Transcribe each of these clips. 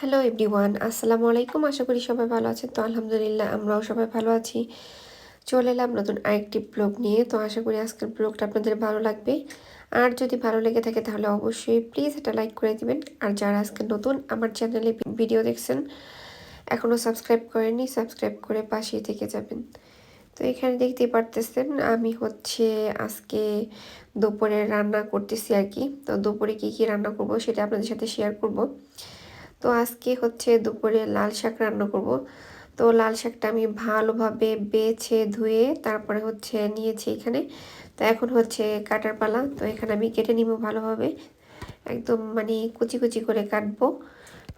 Hello everyone আসসালামু আলাইকুম আশা করি সবাই ভালো আছেন তো আলহামদুলিল্লাহ আমরাও সবাই ভালো আছি চলে এলাম নতুন আরেকটি ব্লগ নিয়ে তো আশা করি আজকের ব্লগটা আপনাদের ভালো লাগবে আর যদি ভালো লেগে থাকে তাহলে অবশ্যই প্লিজ এটা লাইক করে দিবেন আর যারা আজকে নতুন আমার চ্যানেলে ভিডিও দেখছেন এখনও সাবস্ক্রাইব করেনি সাবস্ক্রাইব করে পাশেই থেকে যাবেন তো এখানে দেখতেই পারতেছেন, আমি হচ্ছে আজকে দুপুরে রান্না করতেছি আর কি। তো দুপুরে কী কী রান্না করব সেটা আপনাদের সাথে শেয়ার করব। তো আজকে হচ্ছে দুপুরে লাল শাক রান্না করব। তো লাল শাকটা আমি ভালোভাবে বেছে ধুয়ে তারপরে হচ্ছে নিয়েছি এখানে। তো এখন হচ্ছে কাটার পালা, তো এখানে আমি কেটে নিব ভালোভাবে। একদম মানে কুচি কুচি করে কাটবো।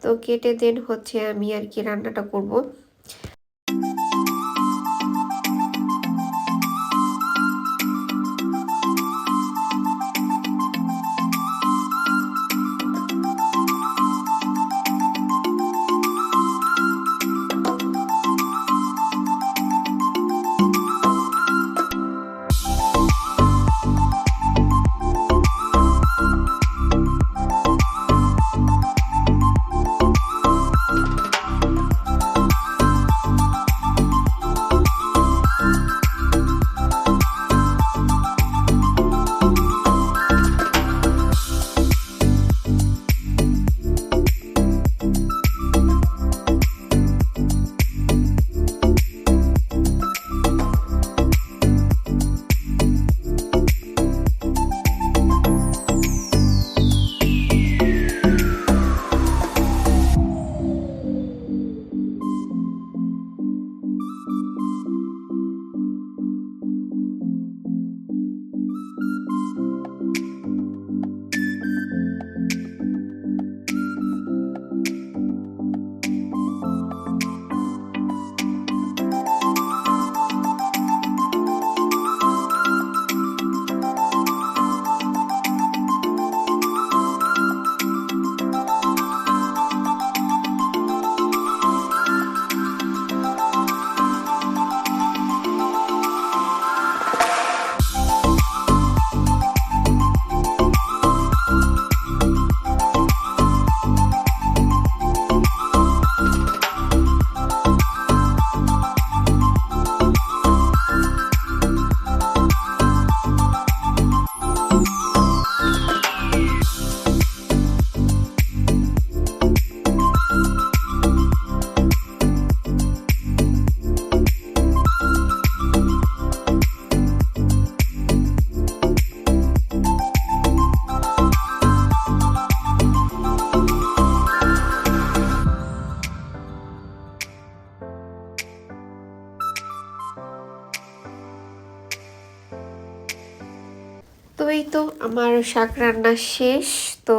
তো কেটে দেন হচ্ছে আমি আর কি রান্নাটা করব। তো এই তো আমার শাক রান্না শেষ। তো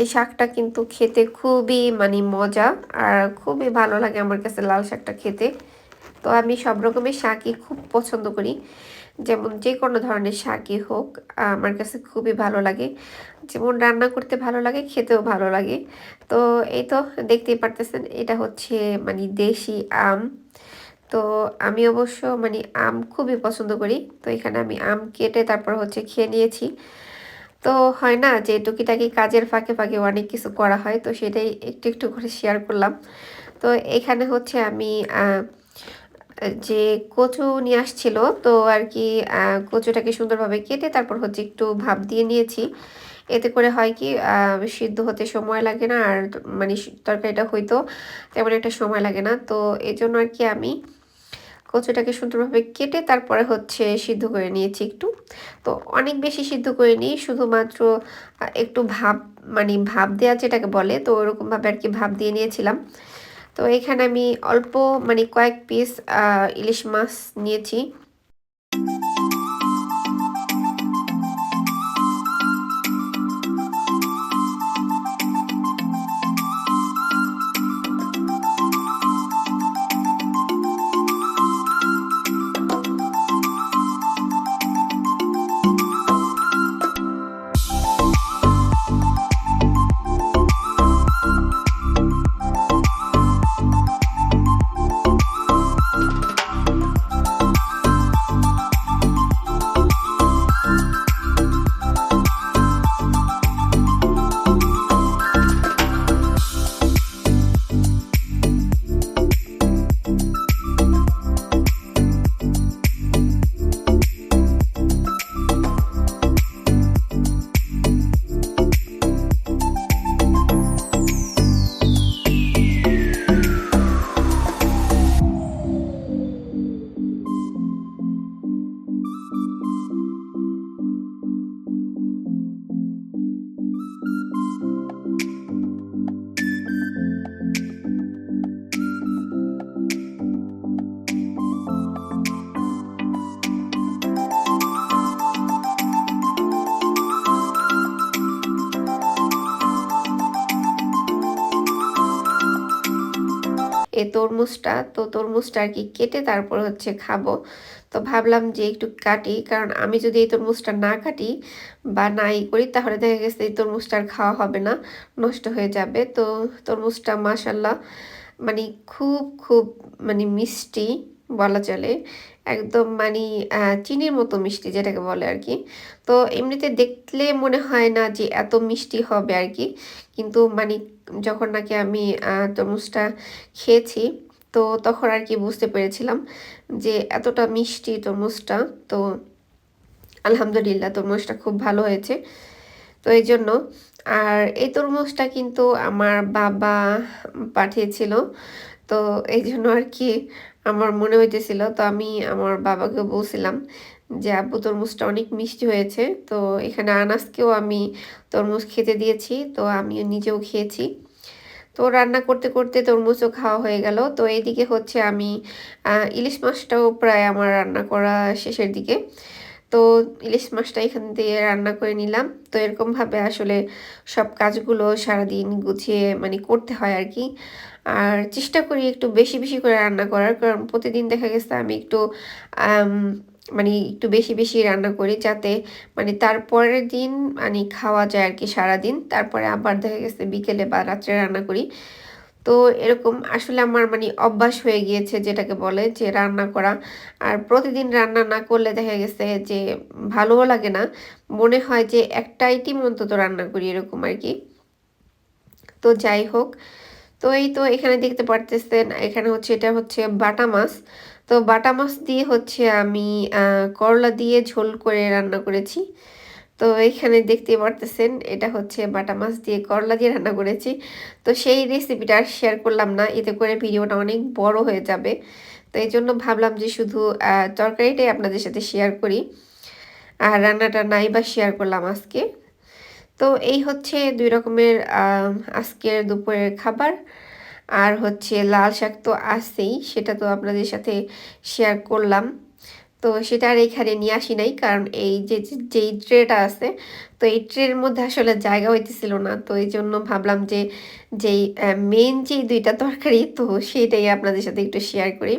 এই শাকটা কিন্তু খেতে খুবই মানে মজা আর খুবই ভালো লাগে আমার কাছে লাল শাকটা খেতে। তো আমি সব রকমের শাকই খুব পছন্দ করি। যেমন যে কোনো ধরনের শাকই হোক, আমার কাছে খুবই ভালো লাগে। যেমন রান্না করতে ভালো লাগে, খেতেও ভালো লাগে। তো এই তো দেখতেই পারতেছেন, এটা হচ্ছে মানে দেশি আম। তো আমি অবশ্য মানে আম খুবই পছন্দ করি। তো এখানে আমি আম কেটে তারপর হচ্ছে খেয়ে নিয়েছি। তো হয় না যে টুকিটাকি কাজের ফাঁকে ফাঁকে অনেক কিছু করা হয়, তো সেটাই একটু একটু করে শেয়ার করলাম। তো এখানে হচ্ছে আমি যে কচু নিয়ে আসছিল, তো আর কি কচুটাকে সুন্দরভাবে কেটে তারপর হচ্ছে একটু ভাপ দিয়ে নিয়েছি। এতে করে হয় কি সিদ্ধ হতে সময় লাগে না, আর মানে তরকারিটা হয়তো তেমন একটা সময় লাগে না। তো এই জন্য আর কি আমি কচুটাকে সুন্দরভাবে কেটে তারপরে হচ্ছে সিদ্ধ করে নিয়েছি একটু। তো অনেক বেশি সিদ্ধ করে নিই, শুধুমাত্র একটু ভাব মানে ভাব দেওয়া যেটাকে বলে, তো ওরকমভাবে আর কি ভাব দিয়ে নিয়েছিলাম। তো এখানে আমি অল্প মানে কয়েক পিস ইলিশ মাছ নিয়েছি। তরমুজটা, তো তরমুজটা আর কি কেটে তারপর হচ্ছে খাব। তো ভাবলাম যে একটু কাটি, কারণ আমি যদি এই তরমুজটা না কাটি বা না নাই করি, তাহলে দেখা গেছে এই তরমুজটা খাওয়া হবে না, নষ্ট হয়ে যাবে। তো তরমুজটা মাসাল্লাহ মানে খুব খুব মানে মিষ্টি বলা চলে। একদম মানে চিনির মতো মিষ্টি যেটাকে বলে আর কি। তো এমনিতে দেখলে মনে হয় না যে এত মিষ্টি হবে আর কি। কিন্তু মানে যখন নাকি আমি তরমুজটা খেয়েছি, তো তখন আর কি বুঝতে পেরেছিলাম যে এতটা মিষ্টি তরমুজটা। তো আলহামদুলিল্লাহ তরমুজটা খুব ভালো হয়েছে। তো এই জন্য, আর এই তরমুজটা কিন্তু আমার বাবা পাঠিয়েছিল। তো এই জন্য আর কি আমার মনে হইতেছিল, তো আমি আমার বাবাকে বলছিলাম যে, আব্বু, তরমুজটা অনেক মিষ্টি হয়েছে, তো এখানে আনাজকেও আমি তরমুজ খেতে দিয়েছি, তো আমিও নিজেও খেয়েছি। তো রান্না করতে করতে তরমুজও খাওয়া হয়ে গেল। তো এইদিকে হচ্ছে আমি ইলিশ মাছটাও প্রায় আমার রান্না করা শেষের দিকে। তো ইলিশ মাছটা এখান দিয়ে রান্না করে নিলাম। তো এরকমভাবে আসলে সব কাজগুলো সারাদিন গুছিয়ে মানে করতে হয় আর কি। আর চেষ্টা করি একটু বেশি বেশি করে রান্না করার। কারণ প্রতিদিন দেখা গেছে আমি একটু মানে একটু বেশি বেশি রান্না করি যাতে মানে তারপরের দিন মানে খাওয়া যায় আর কি সারাদিন। তারপরে আবার দেখা গেছে বিকেলে বা রাত্রে রান্না করি। তো এরকম আসলে আমার মানে অভ্যাস হয়ে গিয়েছে যেটাকে বলে যে রান্না করা। আর প্রতিদিন রান্না না করলে দেখা গেছে যে ভালোও লাগে না। মনে হয় যে একটা আইটেম অন্তত রান্না করি এরকম আর কি তো যাই হোক, তো এই তো এখানে দেখতে পারতেছেন, এখানে হচ্ছে এটা হচ্ছে বাটা মাছ। তো বাটা মাছ দিয়ে হচ্ছে আমি করলা দিয়ে ঝোল করে রান্না করেছি। তো এখানে দেখতে পারতেছেন, এটা হচ্ছে বাটা মাছ দিয়ে করলা দিয়ে রান্না করেছি। তো সেই রেসিপিটা আর শেয়ার করলাম না, এতে করে ভিডিওটা অনেক বড় হয়ে যাবে। তো এই জন্য ভাবলাম যে শুধু তরকারিটাই আপনাদের সাথে শেয়ার করি। আর রান্নাটা নাই বা শেয়ার করলাম আজকে। তো এই হচ্ছে দুই রকমের আজকের দুপুরের খাবার। আর হচ্ছে লাল শাক তো আসেই সেটা তো আপনাদের সাথে শেয়ার করলাম। তো সেটা আর এখানে নিয়ে আসি নাই, কারণ এই যে, যেই ট্রেটা আছে, তো এই ট্রের মধ্যে আসলে জায়গা হইতেছিল না। তো এই জন্য ভাবলাম যে, যেই মেন যে দুইটা তরকারি, তো সেটাই আপনাদের সাথে একটু শেয়ার করি।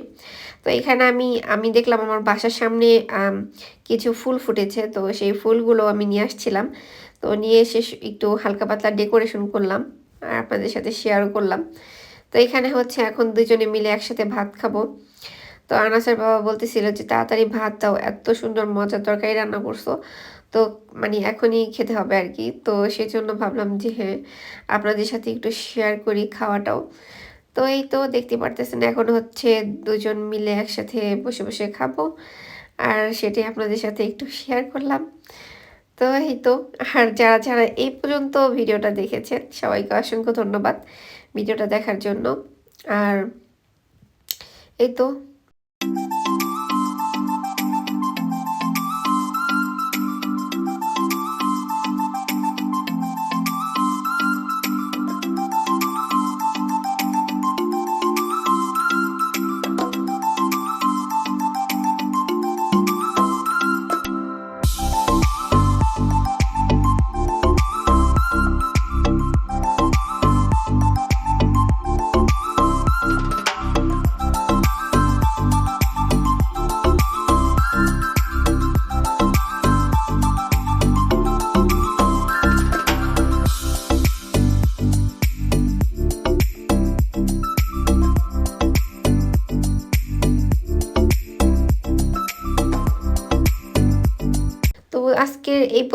তো এখানে আমি আমি দেখলাম আমার বাসার সামনে কিছু ফুল ফুটেছে, তো সেই ফুলগুলো আমি নিয়ে আসছিলাম। তো নিয়ে এসে একটু হালকা পাতলা ডেকোরেশন করলাম, আর আপনাদের সাথে শেয়ারও করলাম। তো এখানে হচ্ছে এখন দুজনে মিলে একসাথে ভাত খাব। তো আনাসের বাবা বলতেছিল যে, তাড়াতাড়ি ভাত দাও, এত সুন্দর মজার তরকারি রান্না করছ। তো মানে এখনই খেতে হবে আর কি। তো সেই জন্য ভাবলাম যে হ্যাঁ আপনাদের সাথে একটু শেয়ার করি খাওয়াটাও। তো এই তো দেখতে পারতেছেন, এখন হচ্ছে দুজন মিলে একসাথে বসে বসে খাব। আর সেটাই আপনাদের সাথে একটু শেয়ার করলাম। তো এই তো, আর যারা যারা এই পর্যন্ত ভিডিওটা দেখেছেন, সবাইকে অসংখ্য ধন্যবাদ ভিডিওটা দেখার জন্য। আর এই তো